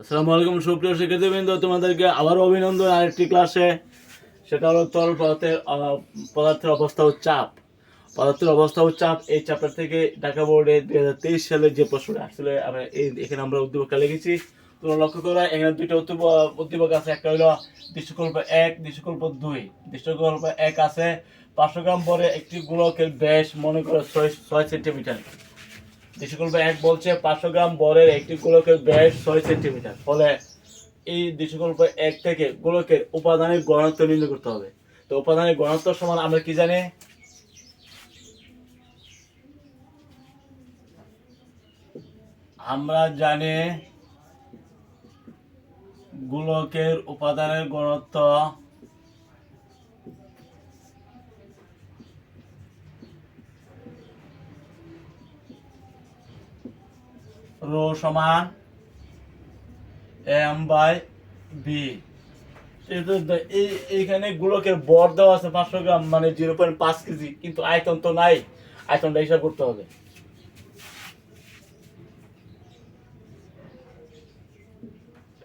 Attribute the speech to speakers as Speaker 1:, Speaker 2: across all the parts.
Speaker 1: আসসালামু আলাইকুম, সুপ্রিয় শিক্ষার্থীবৃন্দ, তোমাদেরকে আবার অভিনন্দন আরেকটি ক্লাসে। সেটা হলো তরল পদার্থের পদার্থের অবস্থা ও চাপ। পদার্থের অবস্থা ও চাপ এই চাপের থেকে ঢাকা বোর্ডে দুই হাজার তেইশ সালে যে প্রশ্নটা আসলে আমরা এই, এখানে আমরা উদ্দীপকটা লিখেছি। তোমরা লক্ষ্য করো, এখানে দুইটা উদ্দীপক আছে। একটা হলো দৃশ্যকল্প এক, দৃশ্যকল্প দুই। দৃশ্যকল্প এক আছে পাঁচশো গ্রাম পরে একটি গোলকের ব্যাস, মনে করো ছয় ছয় সেন্টিমিটার। দৃশ্যকল্প এক বলছে পাঁচশো গ্রাম বরের একটি গোলকের ব্যাস ছয় সেন্টিমিটার। ফলে এই এক থেকে গোলকের উপাদানের ঘনত্ব নির্ণয় করতে হবে। তো উপাদানের সমান আমরা কি জানি? আমরা জানি গোলকের উপাদানের ঘনত্ব রো সমান এম বাই বি। এইখানে গোলকের বর দেওয়া আছে পাঁচশো গ্রাম মানে জিরো পয়েন্ট পাঁচ কেজি, কিন্তু আয়তন তো নাই। আয়তনটা হিসাব করতে হবে।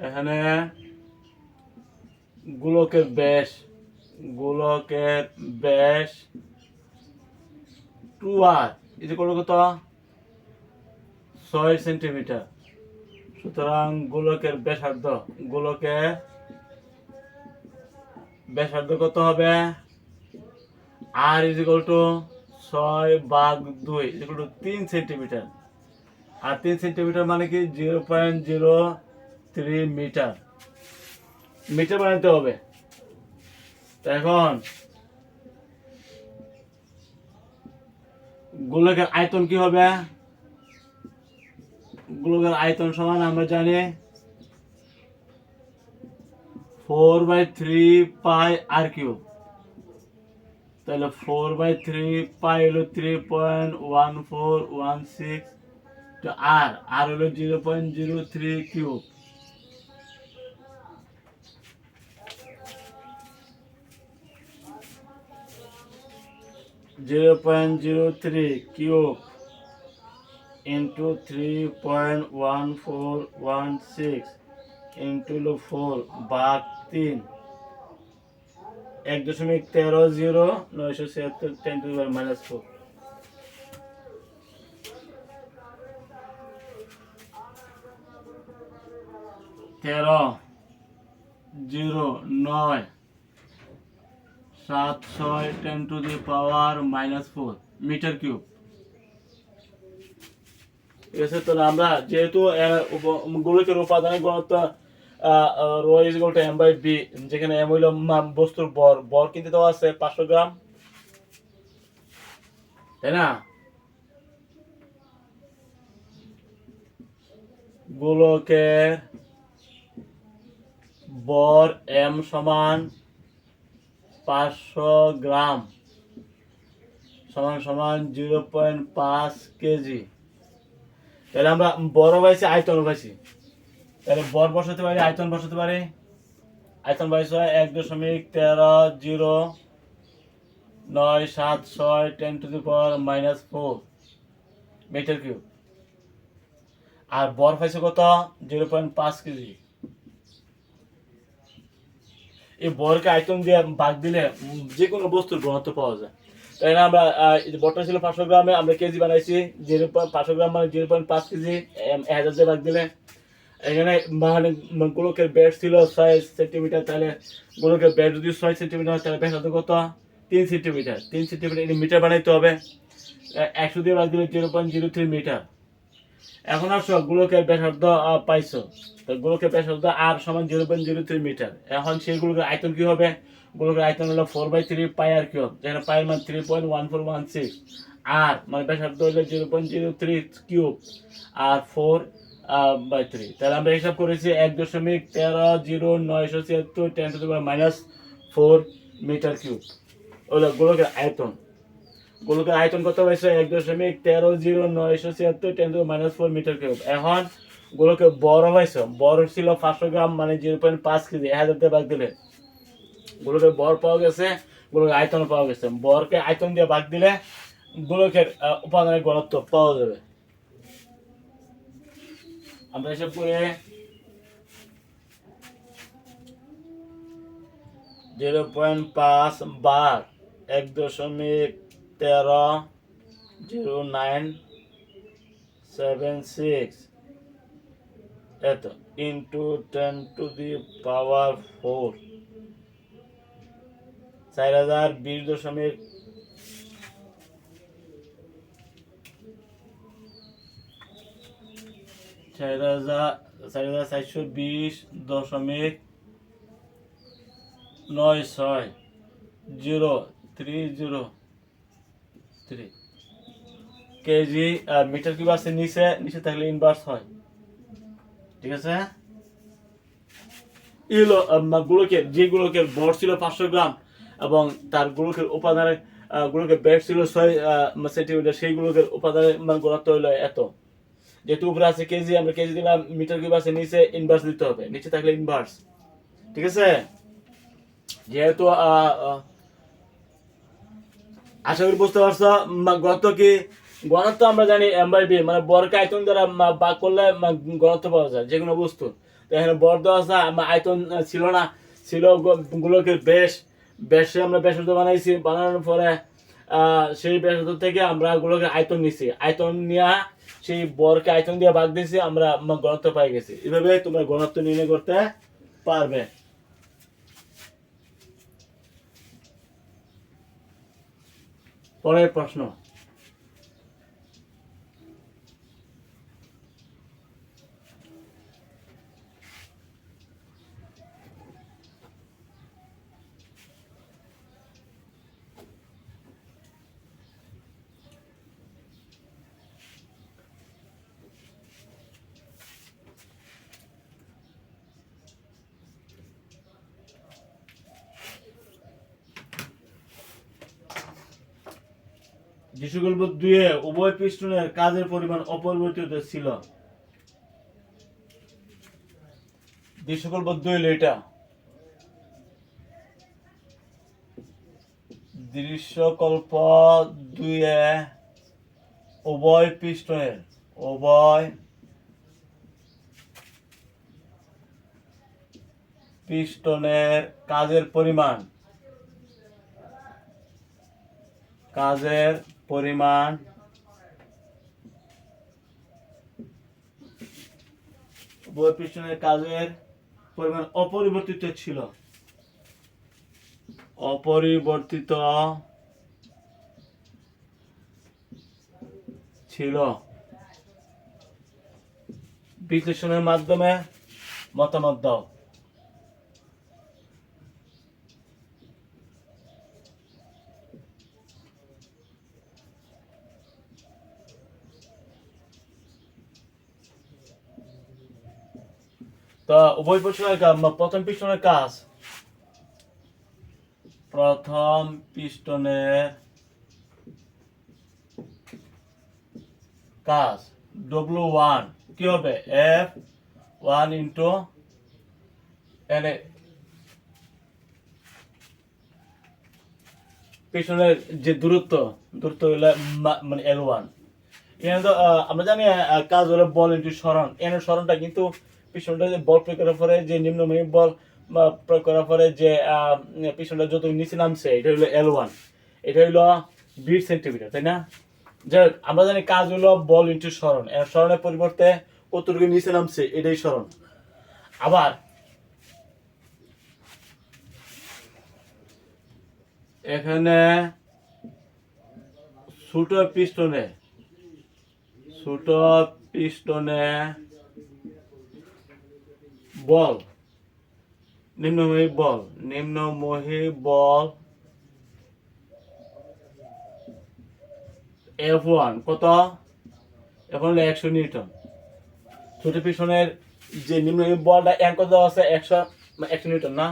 Speaker 1: এখানে গোলকের ব্যাস গোলকের ব্যাস টু আর এই যে কত? ছয় সেন্টিমিটার। সুতরাং গোলকের ব্যাসার্ধ গোলকের ব্যাসার্ধ কত হবে? আর ইজ ইকুয়াল টু ছয় বাঘ দুই ইজ ইকুয়াল টু তিন সেন্টিমিটার। আর তিন সেন্টিমিটার মানে কি? Zero point zero three meter. Meter বানাতে হবে। এখন গোলকের আয়তন কি হবে? গোলকের আয়তন সমান, আমরা জানি four by three pi r cube. তাহলে ফোর বাই থ্রি পাই হলো three point one four one six তো আর। আর হলো zero point zero three cube. Zero point zero three cube. Six into হলো ফোর বাঘ তিন এক দশমিক তেরো জিরো নয়শো ছিয়াত্তর টেন টু মাইনাস ফোর তেরো, জিরো, নয়, সাত, ছয় ten to the power minus four meter cube ঠিক আছে আমরা যেহেতু গোলকের উপাদানের এম বাই বি যেখানে এম হইল বস্তুর বর। বর কিন্তু দেওয়া আছে পাঁচশো গ্রাম। তাই না? গোলকের বর এম সমান পাঁচশো গ্রাম, সমান সমান জিরো পয়েন্ট পাঁচ কেজি। তাহলে আমরা বড় পাইছি আয়তন পাইছি তাহলে বর বসাতে পারি, আয়তন বসাতে পারি। আয়তন পাইছি হয় এক দশমিক তেরো জিরো নয় সাত ছয় ten to the power minus four meter cube. আর বর পাইছে কত? জিরো পয়েন্ট পাঁচ কেজি। এই বরকে আয়তন দিয়ে ভাগ দিলে যে কোনো বস্তুর ঘনত্ব পাওয়া যায়। তাই আমরা বরটা ছিল পাঁচশো গ্রামে, আমরা কেজি বানাইছি জিরো পাঁচশো গ্রাম মানে জিরো পয়েন্ট পাঁচ কেজি এক হাজার দিয়ে ভাগ দিলে। এখানে মানে গোলকের ব্যাট ছিল ছয় সেন্টিমিটার, তাহলে গোলকের ব্যাট যদি ছয় সেন্টিমিটার তাহলে ব্যাসার্ধ কত? তিন সেন্টিমিটার। তিন সেন্টিমিটার মিটার বানাইতে হবে। একশো দিয়ে ভাগ দিলে zero point zero three meter. এখন আসো গোলকের ব্যাসার্ধ পাইছো। তো গোলকের ব্যাসার্ধ আর সমান zero point zero three meter. এখন সেই গোলকের আয়তন কি হবে? গোলকের আয়তন হলো four by three pi r cube যেখানে পায়ের মান three point one four one six r মানে ব্যাসার্ধ হলো zero point zero three cube R four by three তাহলে আমরা হিসাব করেছি এক দশমিক তেরো জিরো নয়শো ছিয়াত্তর ten to minus four meter cube হলো গোলকের আয়তন। গোলকের আয়তন কত হয়েছে? এক দশমিক তেরো জিরো নয়শো ছিয়াত্তর ten to minus four meter cube এখন গোলকের বড় হয়েছে। বড় ছিল পাঁচশো গ্রাম মানে জিরো পয়েন্ট পাঁচ কেজি। এক হাজার ভাগ দিলে গোলকের বর পাওয়া গেছে গোলকের আয়তন পাওয়া গেছে। বরকে আয়তন দিয়ে ভাগ দিলে গোলকের উপাদানের গণত্ব পাওয়া যাবে। আমরা এসব করে জিরো পয়েন্ট পাঁচ বার এক দশমিক তেরো জিরো নাইন সেভেন সিক্স এত into ten to the power four চার হাজার বিশ দশমিক চার হাজার চার হাজার চারশো বিশ দশমিক নয় ছয় zero three zero three KG, আর মিটার কিউব আছে নিচে নিচে থাকলে ইনভার্স হয়। ঠিক আছে? এগুলো গুলোকের যে গুলোকের ভর ছিল পাঁচশো গ্রাম এবং তার গুলোকের উপাদানের আহ, গুলোকের ব্যাট ছিল ছয় সেন্টিমিটার সেই গুলোকের উপাদানের মান গুণাত্ম হলো এত। যেহেতু উপরে আছে কেজি আমরা কেজি দিলাম মিটার কিউব আছে নিচে ইনভার্স দিতে হবে। নিচে থাকলে ইনভার্স ঠিক আছে? যেহেতু আশা করি বুঝতে পারছ গণত্ব কি? গণত্ব আমরা জানি এম বাই বি মানে বরকে আয়তন দ্বারা ভাগ করলে গণত্ব পাওয়া যায় যে কোনো বস্তু। তো এখানে বর দেওয়া আছে আয়তন ছিল না ছিল গ- গোলকের বেশ। বেশে আমরা বেশ বানাইছি, বানানোর পরে সেই বেসন্ত থেকে আমরা গুলোকে আয়তন নিছি। আয়তন নিয়ে সেই বরকে আয়তন দিয়ে ভাগ দিয়েছি আমরা গণত্ব পাই গেছি। এভাবে তোমরা গণত্ব নির্ণয় করতে পারবে। পরের প্রশ্ন। যিশুগল্প দুয়ে উভয় পিস্টনের কাজের পরিমাণ অপরিবর্তিত ছিল। যিশুগল্প দুই দৃশ্যকল্প দুয়ে উভয় পিস্টনের উভয় পিস্টনের কাজের পরিমাণ, কাজের পরিমাণ বই পিছনের কাজের পরিমাণ অপরিবর্তিত ছিল। অপরিবর্তিত ছিল। বিশ্লেষণের মাধ্যমে মতামত দাও। তো উভয় কাজ প্রথম পিস্টনের কাজ। প্রথম পিস্টনের কাজ। ডব্লিউ ওয়ান কি হবে? এফ ওয়ান ইন্টু এন পিছনের যে দূরত্ব দূরত্ব হলো মানে এল ওয়ান এখানে তো আমরা জানি কাজ হলো বল ইন্টু স্মরণ। এর স্মরণটা কিন্তু পিছনটা যে বল প্রয়োগ করার পরে যে নিম্নমানের বল প্রয়োগ করার পরে যে পিছনটা যত নিচে নামছে, এটা হলো এল ওয়ান এটা হলো বিশ সেন্টিমিটার তাই না? যে আমরা জানি কাজ হলো বল ইন্টু স্মরণ এর স্মরণের পরিবর্তে কতটুকু নিচে নামছে, এটাই স্মরণ আবার, এখানে ছোট পিস্টনে ছোট পিস্টনে বল। নিম্নমুখী বল। নিম্নমুখী বল। এফ ওয়ান কত? এখন হলো একশো নিউটন। ছোট পিছনের যে নিম্নমুখী বলটা, এক কত আছে? একশো একশো নিউটন, না?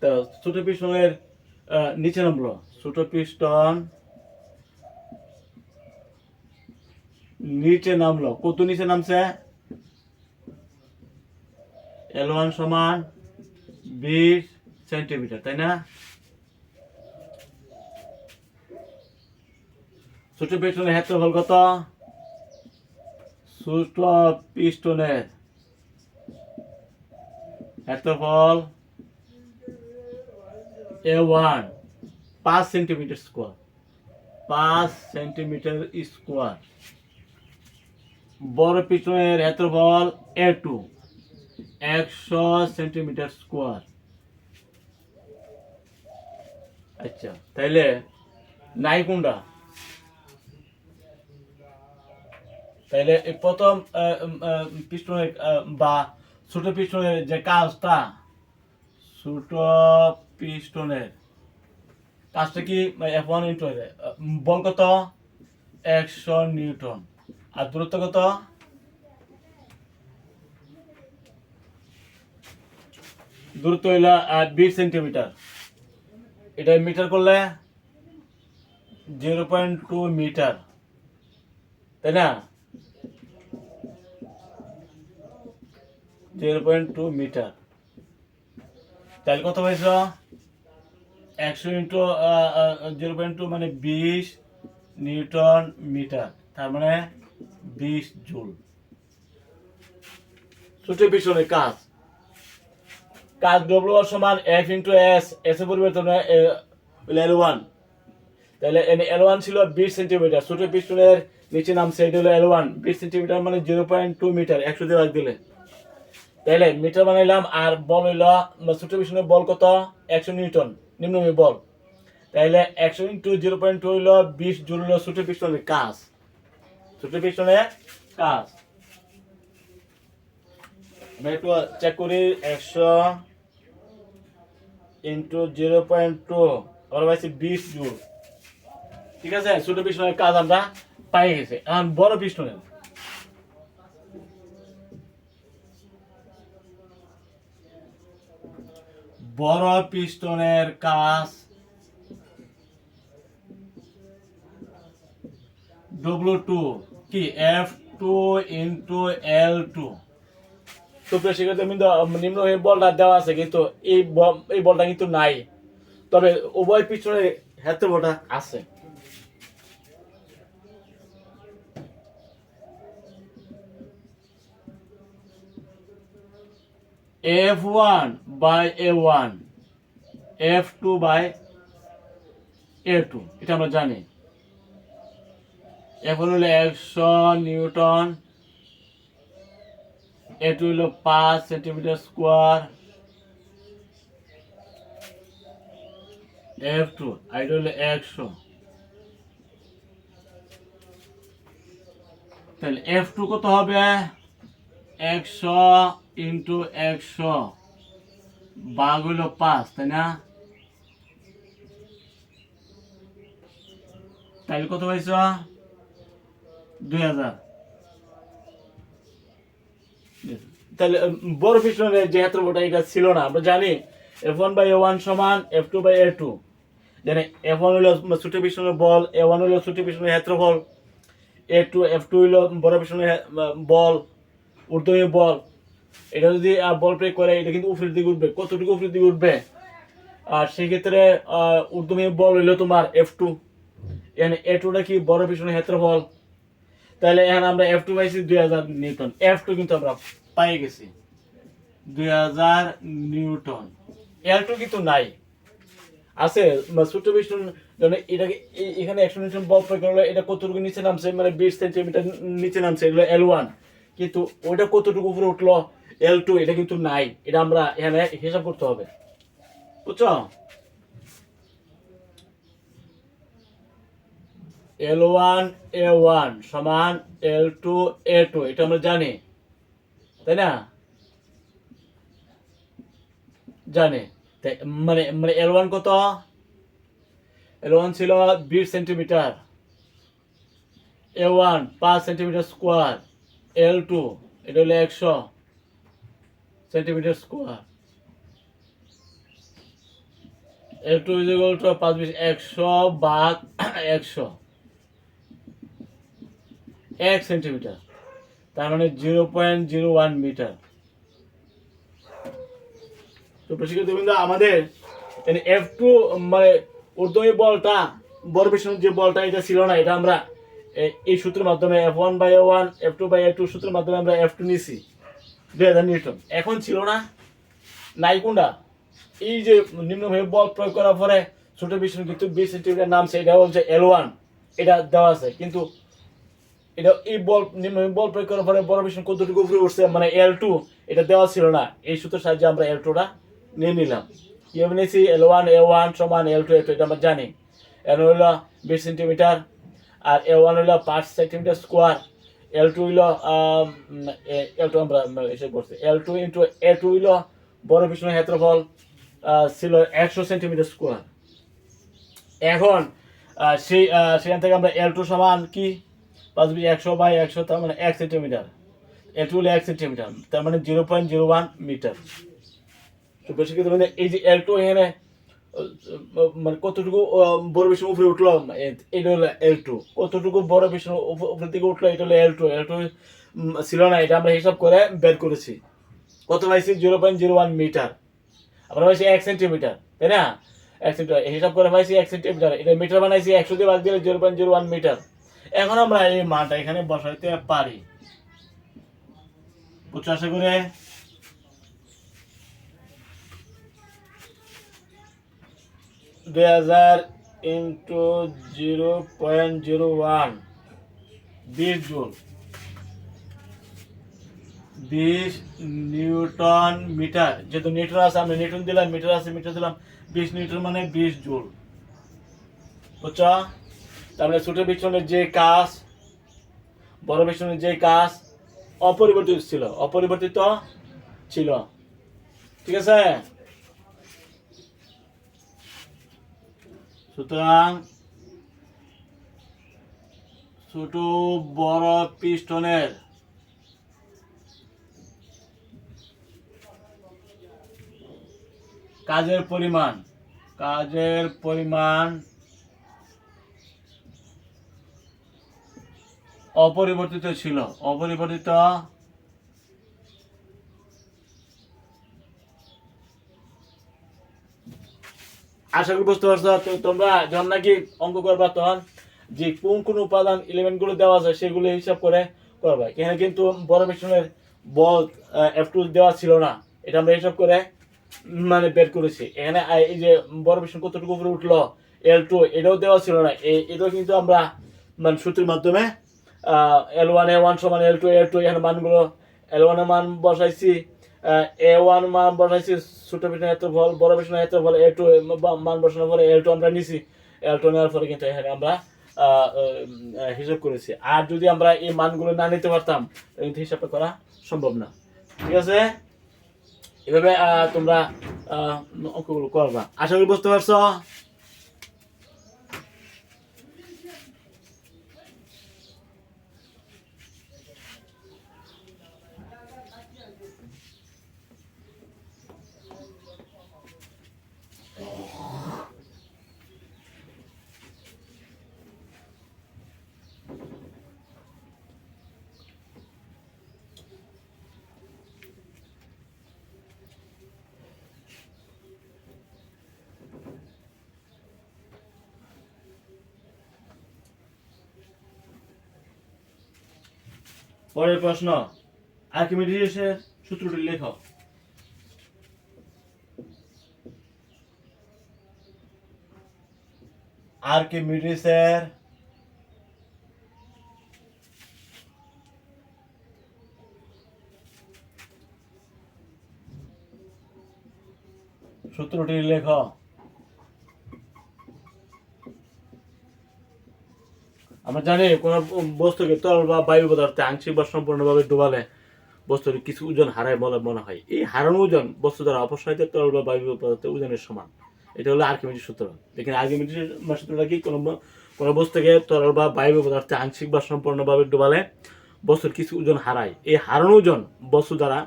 Speaker 1: তো ছোট পিছনের নিচে নামলো ছোট পিস্টন নিচে নামলো কত নিচে নামছে? এল ওয়ান সমান বিশ সেন্টিমিটার, তাই না? ছোট পিস্টনের ক্ষেত্রফল কত? ছোট পিস্টনের ক্ষেত্রফল এ ওয়ান পাঁচ সেন্টিমিটার স্কোয়ার, পাঁচ সেন্টিমিটার স্কোয়ার। বড় পিছনের ক্ষেত্রফল এ টু একশো সেন্টিমিটার স্কোয়ার। আচ্ছা তাইলে নাই কোনটা? তাইলে প্রথম পিস্টনের বা ছোট পিস্টনের যে কাজটা, ছোট পিস্টনের কাজটা কি এফ ওয়ান ইন্টু বল কত? একশো নিউটন। আর দূরত্ব কত? দূরত্ব হইল বিশ সেন্টিমিটার। এটা মিটার করলে জিরো পয়েন্ট টু মিটার তাই না? জিরো পয়েন্ট টু মিটার তাহলে কত হয়েছে একশো ইন্টু জিরো পয়েন্ট টু মানে বিশ নিউটন মিটার, তার মানে বিশ জুল। ছোট পিছনে কাজ। কাজ ডব্লিউ সমান এফ ইন্টু এস এস এর পরিবর্তন এল ওয়ান তাহলে এল ওয়ান ছিল বিশ সেন্টিমিটার ছোট পিস্টনের নিচে নামছে, এটা হলো এল ওয়ান বিশ সেন্টিমিটার মানে জিরো পয়েন্ট টু মিটার একশো দিয়ে ভাগ দিলে। তাহলে মিটার বানাইলাম, আর বল হইল ছোট পিছনের বল কত? একশো নিউটন, নিম্নমী বল। তাহলে একশো ইন্টু জিরো পয়েন্ট টু হইল বিশ জুল হইল ছোট পিছনের কাজ। ছোট পিছনের কাজ। আমরা একটু চেক করি, একশো ইন্টু জিরো পয়েন্ট টু আমরা বিশ জুল ঠিক আছে? ছোট পিছনের কাজ আমরা পাই গেছে। এখন বড় পিছনের বড় পিস্টনের কাজ ডব্লিউ টু কি? F two into L two সুপ্রিয় শিক্ষার্থী কিন্তু নিম্ন বলটা দেওয়া আছে কিন্তু এই এই বলটা কিন্তু নাই। তবে উভয় পিছনে হাতে বলটা আছে। F one by A one, F two by A two, এটা আমরা জানি। এখন হলো একশো নিউটন এটু হলো পাঁচ সেন্টিমিটার স্কোয়ার এফ টু আইটা হলো একশো। তাহলে এফ টু কত হবে? একশো ইন্টু একশো। বাঘ হলো পাঁচ, তাই না? তাইলে কত পাইছ? দুই হাজার। তাহলে বড় পিছনের যে ক্ষেত্রফলটা এটা ছিল না। আমরা জানি F one by A one সমান F two by A two জানি এফ ওয়ান হলো ছুটি পিছনের বল এ ওয়ান হলো ছুটি পিছনের ক্ষেত্রফল এ টু এফ টু হলো বড় পিছনের বল ঊর্ধ্বমুখী বল। এটা যদি বল প্রয়োগ করে এটা কিন্তু উপরের দিকে উঠবে। কতটুকু উপরের দিকে উঠবে? আর সেক্ষেত্রে আহ, ঊর্ধ্বমুখী বল হইল তোমার এফ টু এখানে এ টুটা কি বড় পিছনের ক্ষেত্রফল? তাহলে এখানে আমরা এফ টু পাইছি দুই হাজার নিউটন। এফ টু কিন্তু আমরা পাই গেছি। দুই হাজার নিউটন। এল টু কিন্তু নাই। আছে ছোট পিস্টন মানে এটাকে এখানে একশো নিউটন বল প্রয়োগ করলে এটা কতটুকু নিচে নামছে? মানে বিশ সেন্টিমিটার নিচে নামছে, এগুলো এল ওয়ান কিন্তু ওইটা কতটুকু উপরে উঠল? এল টু এটা কিন্তু নাই। এটা আমরা এখানে হিসাব করতে হবে। বুঝছ? এল ওয়ান এ ওয়ান সমান এল টু এ টু এটা আমরা জানি। তাই না? জানে। মানে মানে এল ওয়ান কত? এল ওয়ান ছিল বিশ সেন্টিমিটার। এ ওয়ান পাঁচ সেন্টিমিটার স্কোয়ার এল টু এটা হলো একশো centimeter square L two is equal to পাঁচ বিশ, একশো বাঘ একশো। এক সেন্টিমিটার। তার মানে zero point zero one meter তো প্রশিক্ষিত আমাদের এফ টু মানে ঊর্ধ্বমী বলটা, বড় পিছনের যে বলটা, এটা ছিল না, এটা আমরা এই সূত্রের মাধ্যমে F one by one F two by A two সূত্রের মাধ্যমে আমরা এফ টু নিছি দুই হাজার নিউটন। এখন ছিল না। নাইকুন্ডা এই যে নিম্নভাবে বল প্রয়োগ করার পরে ছোট বিষ্ণু কিন্তু বিশ সেন্টিমিটার নামছে এটা হচ্ছে এল ওয়ান এটা দেওয়া আছে। কিন্তু এটা এই বল নিম্নভাবে বল প্রয়োগ করার পরে বড় বিষ্ণু কতটুকু উপরে উঠছে মানে এল টু এটা দেওয়া ছিল না। এই সূত্রের সাহায্যে আমরা এল টুটা নিয়ে নিলাম। কীভাবে নিয়েছি? এল ওয়ান এ ওয়ান সমান এল টু এল টু এটা আমরা জানি। এল হলো বিশ সেন্টিমিটার, আর এ ওয়ান হলো পাঁচ সেন্টিমিটার স্কোয়ার এল টু হইল এল টু আমরা এসে করছি L two into A two হইল বড় বিষ্ণু ক্ষেত্রফল ছিল একশো সেন্টিমিটার স্কোয়ার এখন সেই সেখান থেকে আমরা এল টু সমান কি? পাঁচ বিশ একশো বাই একশো, তার মানে এক সেন্টিমিটার। এল টু হলো এক সেন্টিমিটার, তার মানে zero point zero one metre তো বেশি ক্ষেত্রে মানে এই যে এল টু এখানে মানে কতটুকু বড় বিষ্ণু উপরে উঠল এটা হলো এল টু কতটুকু বড় উপ- উপরের দিকে উঠল, এটা হলো এল টু এল টু ছিল না, এটা আমরা হিসাব করে বের করেছি। কত পাইছি? Zero point zero one metre আমরা পাইছি এক সেন্টিমিটার, তাই না? এক সেন্টিমিটার, হিসাব করে পাইছি এক সেন্টিমিটার। এটা মিটার বানাইছি, একশো দিয়ে ভাগ দিলে zero point zero one metre এখন আমরা এই মানটা এখানে বসাইতে পারি। বুঝছ আশা করে? জিরো পয়েন্ট জিরো ওয়ান, বিশ বিশ নিউটন মিটার, যেহেতু নিউটন দিলাম, মিটার আছে, মিটার দিলাম, বিশ নিউটন মানে বিশ জুল। বুঝছ? তারপরে ছোট বিচ্ছনের যে কাজ, বড় বিচ্ছনের যে কাজ অপরিবর্তিত ছিল অপরিবর্তিত ছিল। ঠিক আছে? সুতরাং ছোট বড় পিস্টনের কাজের পরিমাণ কাজের পরিমাণ অপরিবর্তিত ছিল। অপরিবর্তিত আশা করি বুঝতে পারছ তোমরা যখন নাকি অঙ্ক করবা তখন যে কোন কোন উপাদান এলিমেন্টগুলো দেওয়া আছে সেগুলো হিসাব করে করবা। এখানে কিন্তু বড় মিশ্রণের বল এফ টু দেওয়া ছিল না। এটা আমরা হিসাব করে মানে বের করেছি। এখানে এই যে বড় মিশ্রণ কতটুকু উপরে উঠল এল টু এটাও দেওয়া ছিল না। এটাও কিন্তু আমরা মানে সূত্রের মাধ্যমে এল ওয়ান এ ওয়ান সমান এল টু এল টু এখানে মানগুলো এল ওয়ানের মান বসাইছি। এ ওয়ান মান বসাইছি, ছোট পিছনে এত ফল বড় পিছনে এত ফল এ টু মান বসানোর পরে এল টু আমরা নিছি। এল টু নেওয়ার পরে কিন্তু এখানে আমরা হিসাব করেছি। আর যদি আমরা এই মানগুলো না নিতে পারতাম কিন্তু হিসাবটা করা সম্ভব না। ঠিক আছে? এভাবে তোমরা অঙ্কগুলো করবা। আশা করি বুঝতে পারছ? পরের প্রশ্ন আর্কিমিডিসের সূত্রটি লেখো। আর্কিমিডিসের সূত্রটি লেখো। আমরা জানি কোন বস্তুকে তরল বা বায়ু পদার্থে আংশিক বা সম্পূর্ণভাবে ডুবালে বস্তুর কিছু ওজন হারায় বলে মনে হয়। এই হারানো ওজন বস্তু দ্বারা অপসারিত তরল বা বায়ু পদার্থের ওজনের সমান। এটা হলো আর্কিমিডিস সূত্র। দেখেন, আর্কিমিডিস সূত্রটা কি? কোনো কোনো বস্তুকে তরল বা বায়ু পদার্থে আংশিক বা সম্পূর্ণভাবে ডুবালে বস্তুর কিছু ওজন হারায়। এই হারানো ওজন বস্তু দ্বারা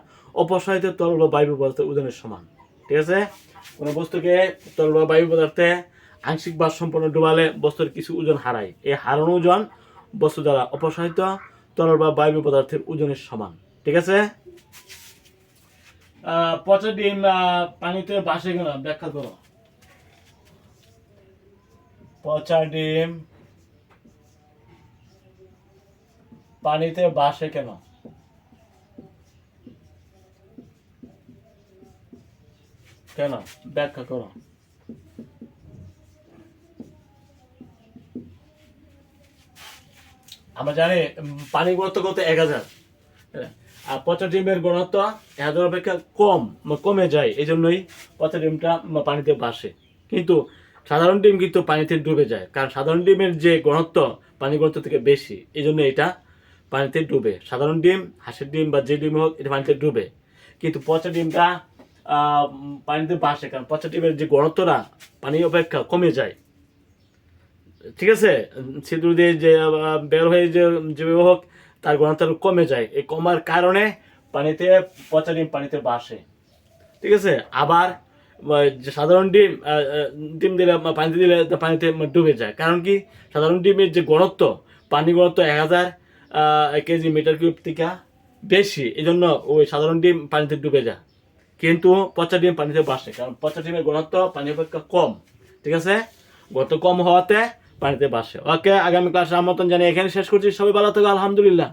Speaker 1: অপসারিত তরল বা বায়ু পদার্থের ওজনের সমান। ঠিক আছে? কোনো বস্তুকে তরল বা বায়ু পদার্থে আংশিক বা সম্পূর্ণ ডুবালে বস্তুর কিছু ওজন হারায়। এই হারানো ওজন বস্তু দ্বারা অপসারিত তরল বা বায়ু পদার্থের ওজনের সমান। ঠিক আছে? পচা ডিম পানিতে বাসে কেন? ব্যাখ্যা করো। পচা ডিম পানিতে বাসে কেন? কেন? ব্যাখ্যা করো। আমরা জানি পানি ঘনত্ব কত? এক হাজার। হ্যাঁ, আর পচা ডিমের ঘনত্ব এক হাজার অপেক্ষা কম কমে যায় এই জন্যই পচা ডিমটা পানিতে বাসে কিন্তু সাধারণ ডিম কিন্তু পানিতে ডুবে যায় কারণ সাধারণ ডিমের যে ঘনত্ব পানি ঘনত্ব থেকে বেশি এই জন্য এটা পানিতে ডুবে। সাধারণ ডিম হাঁসের ডিম বা যে ডিম হোক এটা পানিতে ডুবে। কিন্তু পচা ডিমটা পানিতে বাসে কারণ পচা ডিমের যে ঘনত্বটা পানি অপেক্ষা কমে যায়। ঠিক আছে? ছিদ্র দিয়ে যে বের হয়ে যে যেভাবে হোক, তার ঘনত্ব কমে যায়। এই কমার কারণে পানিতে, পচা ডিম পানিতে বাসে। ঠিক আছে? আবার সাধারণ ডিম ডিম দিলে পানিতে দিলে পানিতে ডুবে যায়। কারণ কি? সাধারণ ডিমের যে ঘনত্ব পানি ঘনত্ব এক হাজার কেজি মিটার কিউব থেকে বেশি। এই জন্য ওই সাধারণ ডিম পানিতে ডুবে যায়। কিন্তু পচা ডিম পানিতে বাসে। কারণ পচা ডিমের ঘনত্ব পানি অপেক্ষা কম। ঠিক আছে? গত কম হওয়াতে পানিতে বাসে ওকে আগামী ক্লাসে আমন্ত্রণ জানিয়ে এখানে শেষ করছি। সবাই ভালো থাকো আলহামদুলিল্লাহ।